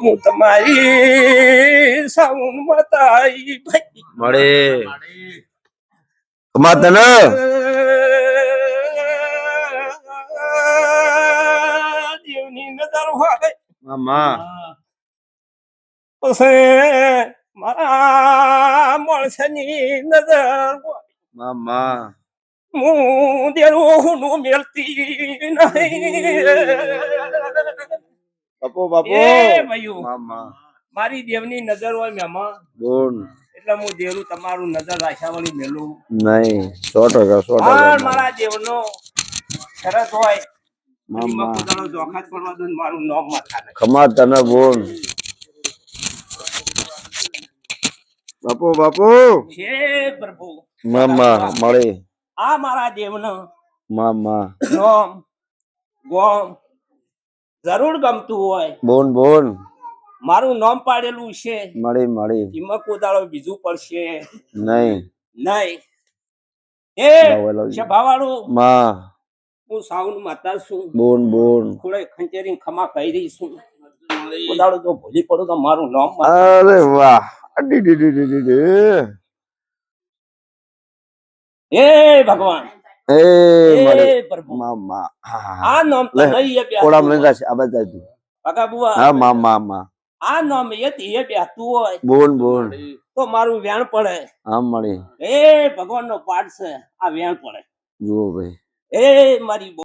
હું તમારી સાઉન મતાઈ ભાઈ. મળે. કમા તને દેવની નજર હોય મામા. પછી મારા માણસની નજર હોય. મામા. હું દેરું હું મેલતી નહીં. બાપુ બાપુ. એ મામા. મારી દેવની નજર હોય મેમાં. ગુણ એટલે હું દેવનું તમારું નજર રાખ્યા વાળી મેલું. નહીં સો ટકા સો ટકા. મારા દેવનો સરસ હોય. મામા. એમાં પોતાનો જોખા જ પડવા દો મારું નામ માથા ખમા તને બોલ. બાપુ બાપુ. છે પ્રભુ. મામા મળે. આ મારા દેવનો મામા. નામ ગોમ. જરૂર ગમતું હોય. બોન બોન. મારું નામ પાડેલું છે. મળી મળી. એમાં કોદાળો બીજું પડશે. નહીં. નહીં. એ. સભાવાળું માં. હું સાઉન્ડ માતા છું. બોન બોન. થોડે ખંચેરી ખમા કહી રહી છું. કોદાળો તો ભૂલી પડો તો મારું નામ. અરે વાહ. અડી ડી ડી ડી. ભગવાન એ મળે હે મામા આ નામ તો નહીં એ કોડા મને હોય. આ બધા તું કાકા બુઆ હા મામા મામા. આ નામ એ એ બેસતું હોય. બોન બોન. તો મારું વેણ પડે. હા મળી. એ ભગવાન નો પાઠ છે આ વેણ પડે. જુઓ ભાઈ. એ મારી